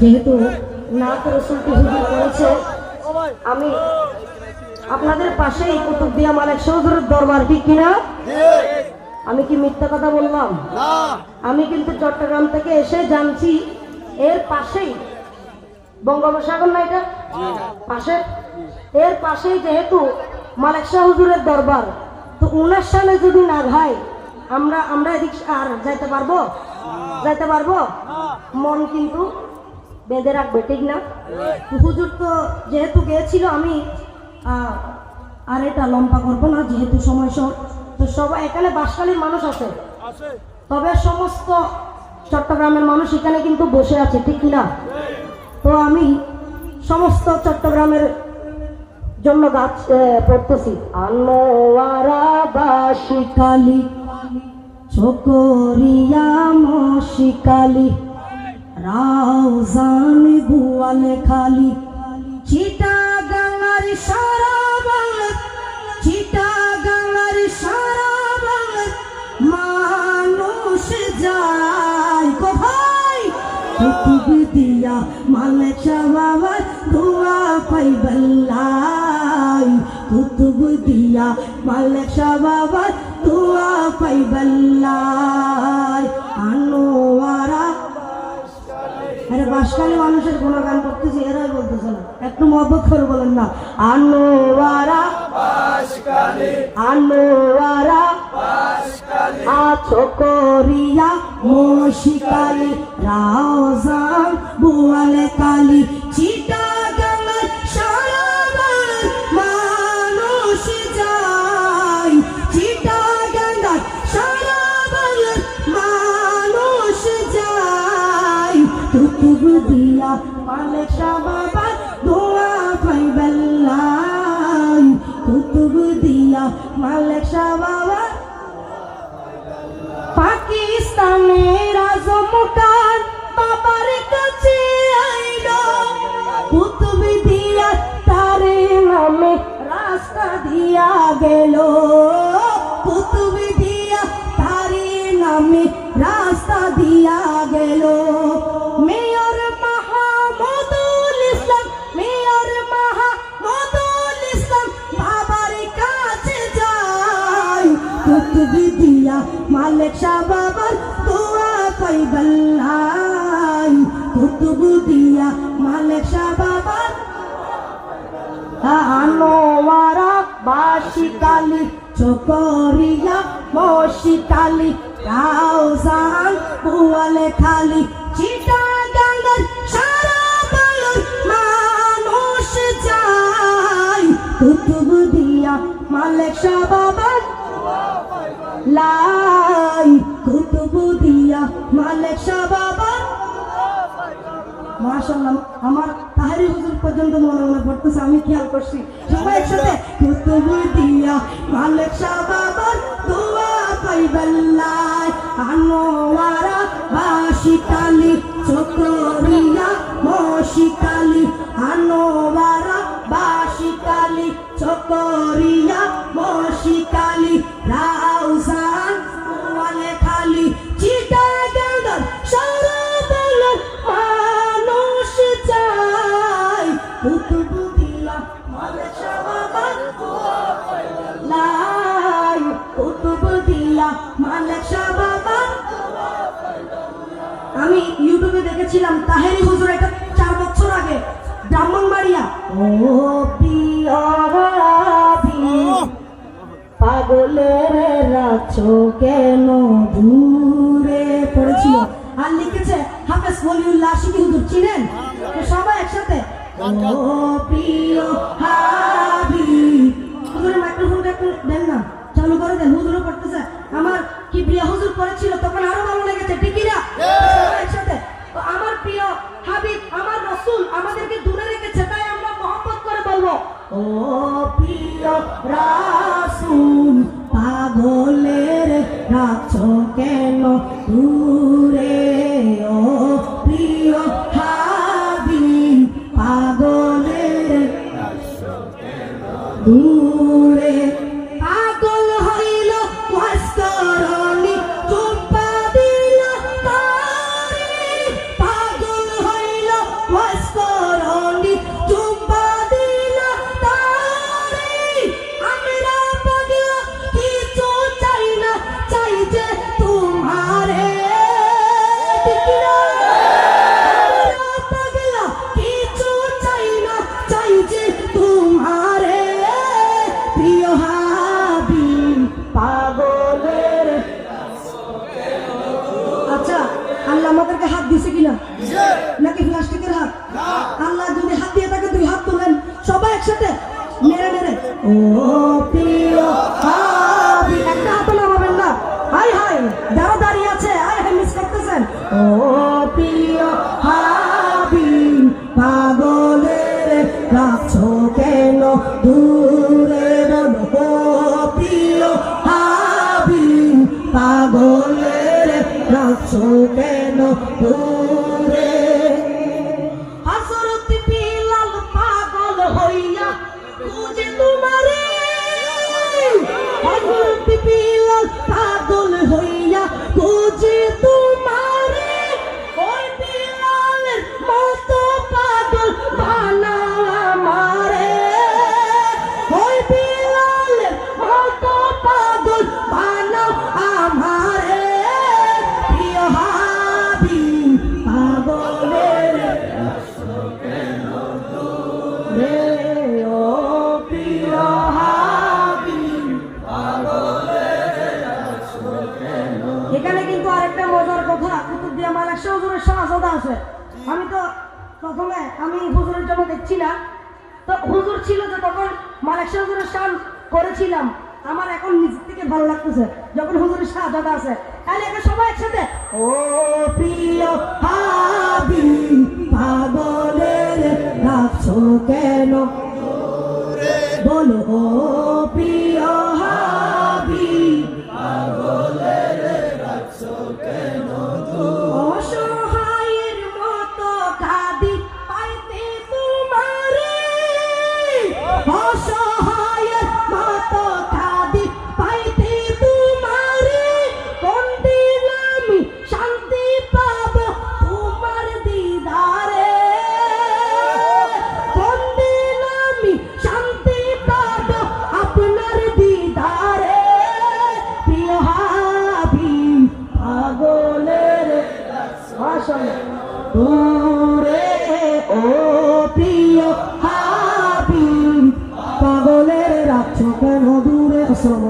যেহেতু নাথ রসুলটি হুজুর করেছে, আমি আপনাদের পাশেই কুতুবদিয়া মালিক সৌধুরের দরবার, ঠিক কিনা? আমি কি মিথ্যা কথা বললাম? আমি কিন্তু চট্টগ্রাম থেকে এসে জানছি, এর পাশেই, বঙ্গোপসাগর না এটা? পাশে? এর পাশেই যেহেতু মালিক শাহ হুজুরের দরবার, তো উনার সামনে যদি না ভাই আমরা আমরা এদিক আর যাইতে পারব? যাইতে পারব? মন কিন্তু বেঁধে রাখবে ঠিক না? হুজুর তো যেহেতু গিয়েছিল আমি আর এটা লম্বা করব না যেহেতু সময় শর্ট তো সবাই এখানে বাসকালীর মানুষ আছে। তবে সমস্ত চট্টগ্রামের মানুষ এখানে কিন্তু বসে আছে ঠিক কিনা তো আমি সমস্ত চট্টগ্রামের জন্য গাছ পড়তেছি। আনোয়ারা বাসিকালি চকরিয়া মশিকালি রাউজান বুয়ালে খালি। চিটা গঙ্গার সারা বাংলা চিটা গঙ্গার সারা বাংলা মানুষ যায় ভাই। কুতুব দিয়া মালিক বাবার দোয়া পাইবাল্লাই কুতুব দিয়া মালিক বাবার দোয়া পাইবাল্লাই আনোয়ারা আরে। বাসকালী মানুষের গুণগান করতেছি এরাই বলতেছে না। একটু মহব্বত করে বলেন না। আনোয়ারা আনোয়ারা আছো করিয়া মশিকালি রাওজান বুয়ালে কালি চিটা মালিক শাহ বাবার দোয়া পাইবেল্লাই তুতুব দিয়া মালিক শাহ পাকিস্তানের আজমকার বাবার কাছে আইলো কুতুব দিয়া তারে নামে রাস্তা দিয়া গেল কুতুব দিয়া তারে নামে রাস্তা দিয়া গেল মেয়র শাহ বাবার দোয়া পাইবাল্লাই কুতুব দিয়া মালিক বাবার আনোয়ারা বাসিকালি চকরিয়া মশিকালি রাউজান বুয়ালে খালি। চিটা গঙ্গার সারা বাংলার মানুষ যায়। কুতুব দিয়া মালিক বাবার কুতুব দিয়া মালিক শাহ বাবার মাশাআল্লাহ, আমার তাহারি হুজুর পর্যন্ত মনে মনে পড়তেছে, আমি খেয়াল করছি। সবাই একসাথে, কুতুব দিয়া মালিক শাহ বাবার দোয়া পাইবাল্লাই চকরিয়া মশিকালি আনোয়ারা বাসিকালি চকরিয়া দেখেছিলাম তাহেরি হুজুর এটা চার বছর আগে। সবাই একসাথে। দেন না। চালু করে দেন, হুজুরও পড়তেছে। আমার কি প্রিয় হুজুর পড়েছিল তখন আরও ভালো কেন নাকি প্লাস্টিকের হাত? আল্লাহ যদি হাত দিয়ে থাকে দুই হাত তোলেন সবাই একসাথে মেরে মেরে ও প্রিয় একটা হাত নামাবেন না। হাই হাই যারা দাঁড়িয়ে আছে হাই হাই মিস করতেছেন। ও প্রিয় হাবিব পাগলের রাখছো কেন দূরে ও প্রিয় হাবিব পাগলের রাখছো কেন দূরে পাগল হইয়া এখানে কিন্তু আরেকটা মজার কথা কুতুবদিয়া মালিক শাহ হুজুরের শাহজাদা আছে। আমি তো প্রথমে আমি হুজুরের জন্য দেখছি না। তো হুজুর ছিল যে তখন মালিক হুজুরের শান করেছিলাম। আমার এখন নিজের থেকে ভালো লাগতেছে, যখন হুজুরের শাহজাদা আছে। তাহলে এখানে সবাই একসাথে, ও প্রিয় হাবি, পাগলের রাখছো কেন? বলো প্রিয় হাবি অসহায়ের আসল দূরে ও প্রিয় হাবিব পাগলের রাখছো কেন দূরে? আসসালামু